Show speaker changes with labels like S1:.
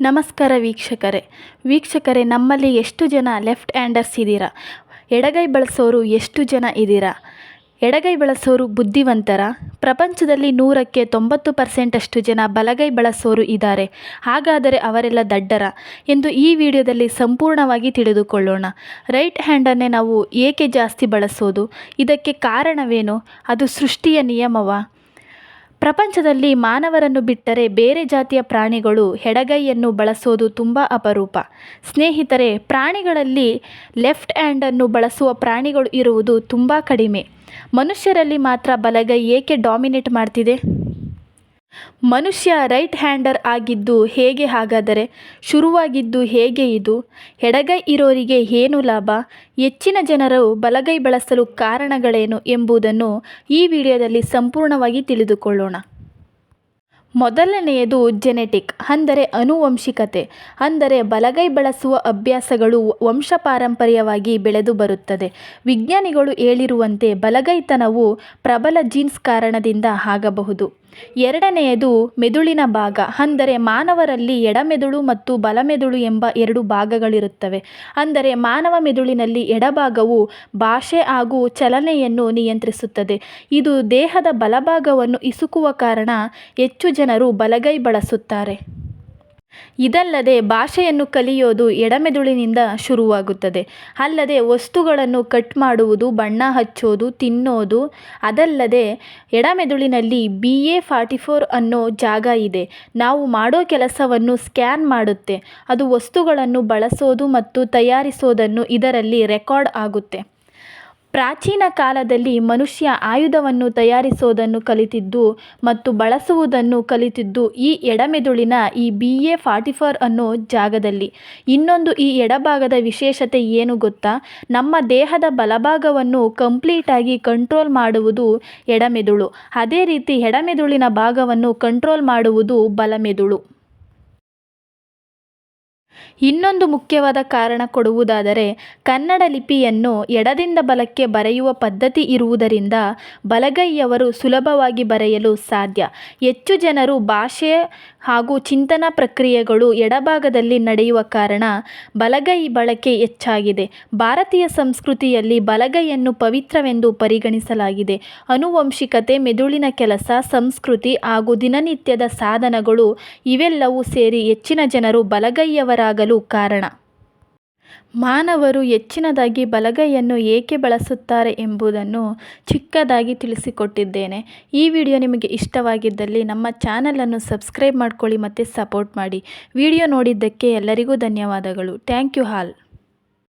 S1: ನಮಸ್ಕಾರ ವೀಕ್ಷಕರೇ. ವೀಕ್ಷಕರೇ, ನಮ್ಮಲ್ಲಿ ಎಷ್ಟು ಜನ ಲೆಫ್ಟ್ ಹ್ಯಾಂಡರ್ಸ್ ಇದ್ದೀರಾ ಎಡಗೈ ಬಳಸೋರು ಎಷ್ಟು ಜನ ಇದ್ದೀರಾ ಎಡಗೈ ಬಳಸೋರು ಬುದ್ಧಿವಂತರ. ಪ್ರಪಂಚದಲ್ಲಿ ನೂರಕ್ಕೆ ತೊಂಬತ್ತು ಪರ್ಸೆಂಟಷ್ಟು ಜನ ಬಲಗೈ ಬಳಸೋರು ಇದ್ದಾರೆ. ಹಾಗಾದರೆ ಅವರೆಲ್ಲ ದಡ್ಡರ? ಎಂದು ಈ ವಿಡಿಯೋದಲ್ಲಿ ಸಂಪೂರ್ಣವಾಗಿ ತಿಳಿದುಕೊಳ್ಳೋಣ. ರೈಟ್ ಹ್ಯಾಂಡನ್ನೇ ನಾವು ಏಕೆ ಜಾಸ್ತಿ ಬಳಸೋದು? ಇದಕ್ಕೆ ಕಾರಣವೇನು? ಅದು ಸೃಷ್ಟಿಯ ನಿಯಮವಾ? ಪ್ರಪಂಚದಲ್ಲಿ ಮಾನವರನ್ನು ಬಿಟ್ಟರೆ ಬೇರೆ ಜಾತಿಯ ಪ್ರಾಣಿಗಳು ಎಡಗೈಯನ್ನು ಬಳಸೋದು ತುಂಬ ಅಪರೂಪ. ಸ್ನೇಹಿತರೆ, ಪ್ರಾಣಿಗಳಲ್ಲಿ ಲೆಫ್ಟ್ ಹ್ಯಾಂಡನ್ನು ಬಳಸುವ ಪ್ರಾಣಿಗಳು ಇರುವುದು ತುಂಬ ಕಡಿಮೆ. ಮನುಷ್ಯರಲ್ಲಿ ಮಾತ್ರ ಬಲಗೈ ಏಕೆ ಡಾಮಿನೇಟ್ ಮಾಡ್ತಿದೆ? ಮನುಷ್ಯ ರೈಟ್ ಹ್ಯಾಂಡರ್ ಆಗಿದ್ದು ಹೇಗೆ ಹಾಗಾದರೆ? ಶುರುವಾಗಿದ್ದು ಹೇಗೆ ಇದು? ಎಡಗೈ ಇರೋರಿಗೆ ಏನು ಲಾಭ? ಹೆಚ್ಚಿನ ಜನರು ಬಲಗೈ ಬಳಸಲು ಕಾರಣಗಳೇನು ಎಂಬುದನ್ನು ಈ ವಿಡಿಯೋದಲ್ಲಿ ಸಂಪೂರ್ಣವಾಗಿ ತಿಳಿದುಕೊಳ್ಳೋಣ. ಮೊದಲನೆಯದು ಜೆನೆಟಿಕ್ ಅಂದರೆ ಅನುವಂಶಿಕತೆ, ಅಂದರೆ ಬಲಗೈ ಬಳಸುವ ಅಭ್ಯಾಸಗಳು ವಂಶಪಾರಂಪರ್ಯವಾಗಿ ಬೆಳೆದು ಬರುತ್ತದೆ. ವಿಜ್ಞಾನಿಗಳು ಹೇಳಿರುವಂತೆ ಬಲಗೈತನವು ಪ್ರಬಲ ಜೀನ್ಸ್ ಕಾರಣದಿಂದ ಆಗಬಹುದು. ಎರಡನೆಯದು ಮೆದುಳಿನ ಭಾಗ, ಅಂದರೆ ಮಾನವರಲ್ಲಿ ಎಡಮೆದುಳು ಮತ್ತು ಬಲಮೆದುಳು ಎಂಬ ಎರಡು ಭಾಗಗಳಿರುತ್ತವೆ. ಅಂದರೆ ಮಾನವ ಮೆದುಳಿನಲ್ಲಿ ಎಡಭಾಗವು ಭಾಷೆ ಹಾಗೂ ಚಲನೆಯನ್ನು ನಿಯಂತ್ರಿಸುತ್ತದೆ. ಇದು ದೇಹದ ಬಲಭಾಗವನ್ನು ಇಸುಕುವ ಕಾರಣ ಹೆಚ್ಚು ಜನರು ಬಲಗೈ ಬಳಸುತ್ತಾರೆ. ಇದಲ್ಲದೆ ಭಾಷೆಯನ್ನು ಕಲಿಯೋದು ಎಡಮೆದುಳಿನಿಂದ ಶುರುವಾಗುತ್ತದೆ. ಅಲ್ಲದೆ ವಸ್ತುಗಳನ್ನು ಕಟ್ ಮಾಡುವುದು, ಬಣ್ಣ ಹಚ್ಚೋದು, ತಿನ್ನೋದು, ಅದಲ್ಲದೆ ಎಡಮೆದುಳಿನಲ್ಲಿ ಬಿ ಎ ಫಾರ್ಟಿ ಫೋರ್ ಅನ್ನೋ ಜಾಗ ಇದೆ. ನಾವು ಮಾಡೋ ಕೆಲಸವನ್ನು ಸ್ಕ್ಯಾನ್ ಮಾಡುತ್ತೆ. ಅದು ವಸ್ತುಗಳನ್ನು ಬಳಸೋದು ಮತ್ತು ತಯಾರಿಸೋದನ್ನು ಇದರಲ್ಲಿ ರೆಕಾರ್ಡ್ ಆಗುತ್ತೆ. ಪ್ರಾಚೀನ ಕಾಲದಲ್ಲಿ ಮನುಷ್ಯ ಆಯುಧವನ್ನು ತಯಾರಿಸುವುದನ್ನು ಕಲಿತಿದ್ದು ಮತ್ತು ಬಳಸುವುದನ್ನು ಕಲಿತಿದ್ದು ಈ ಎಡಮೆದುಳಿನ ಈ ಬಿ ಎ ಫಾರ್ಟಿ ಫೋರ್ ಅನ್ನೋ ಜಾಗದಲ್ಲಿ. ಇನ್ನೊಂದು ಈ ಎಡಭಾಗದ ವಿಶೇಷತೆ ಏನು ಗೊತ್ತಾ? ನಮ್ಮ ದೇಹದ ಬಲಭಾಗವನ್ನು ಕಂಪ್ಲೀಟಾಗಿ ಕಂಟ್ರೋಲ್ ಮಾಡುವುದು ಎಡಮೆದುಳು. ಅದೇ ರೀತಿ ಎಡಮೆದುಳಿನ ಭಾಗವನ್ನು ಕಂಟ್ರೋಲ್ ಮಾಡುವುದು ಬಲಮೆದುಳು. ಇನ್ನೊಂದು ಮುಖ್ಯವಾದ ಕಾರಣ ಕೊಡುವುದಾದರೆ ಕನ್ನಡ ಲಿಪಿಯನ್ನು ಎಡದಿಂದ ಬಲಕ್ಕೆ ಬರೆಯುವ ಪದ್ಧತಿ ಇರುವುದರಿಂದ ಬಲಗೈಯವರು ಸುಲಭವಾಗಿ ಬರೆಯಲು ಸಾಧ್ಯ. ಹೆಚ್ಚು ಜನರು ಭಾಷೆ ಹಾಗೂ ಚಿಂತನಾ ಪ್ರಕ್ರಿಯೆಗಳು ಎಡಭಾಗದಲ್ಲಿ ನಡೆಯುವ ಕಾರಣ ಬಲಗೈ ಬಳಕೆ ಹೆಚ್ಚಾಗಿದೆ. ಭಾರತೀಯ ಸಂಸ್ಕೃತಿಯಲ್ಲಿ ಬಲಗೈಯನ್ನು ಪವಿತ್ರವೆಂದು ಪರಿಗಣಿಸಲಾಗಿದೆ. ಅನುವಂಶಿಕತೆ, ಮೆದುಳಿನ ಕೆಲಸ, ಸಂಸ್ಕೃತಿ ಹಾಗೂ ದಿನನಿತ್ಯದ ಸಾಧನಗಳು ಇವೆಲ್ಲವೂ ಸೇರಿ ಹೆಚ್ಚಿನ ಜನರು ಬಲಗೈಯವರಾಗಲು ಕಾರಣ. ಮಾನವರು ಹೆಚ್ಚಿನದಾಗಿ ಬಲಗೈಯನ್ನು ಏಕೆ ಬಳಸುತ್ತಾರೆ ಎಂಬುದನ್ನು ಚಿಕ್ಕದಾಗಿ ತಿಳಿಸಿಕೊಟ್ಟಿದ್ದೇನೆ. ಈ ವಿಡಿಯೋ ನಿಮಗೆ ಇಷ್ಟವಾಗಿದ್ದಲ್ಲಿ ನಮ್ಮ ಚಾನಲನ್ನು ಸಬ್ಸ್ಕ್ರೈಬ್ ಮಾಡ್ಕೊಳ್ಳಿ ಮತ್ತು ಸಪೋರ್ಟ್ ಮಾಡಿ. ವಿಡಿಯೋ ನೋಡಿದ್ದಕ್ಕೆ ಎಲ್ಲರಿಗೂ ಧನ್ಯವಾದಗಳು. Thank you all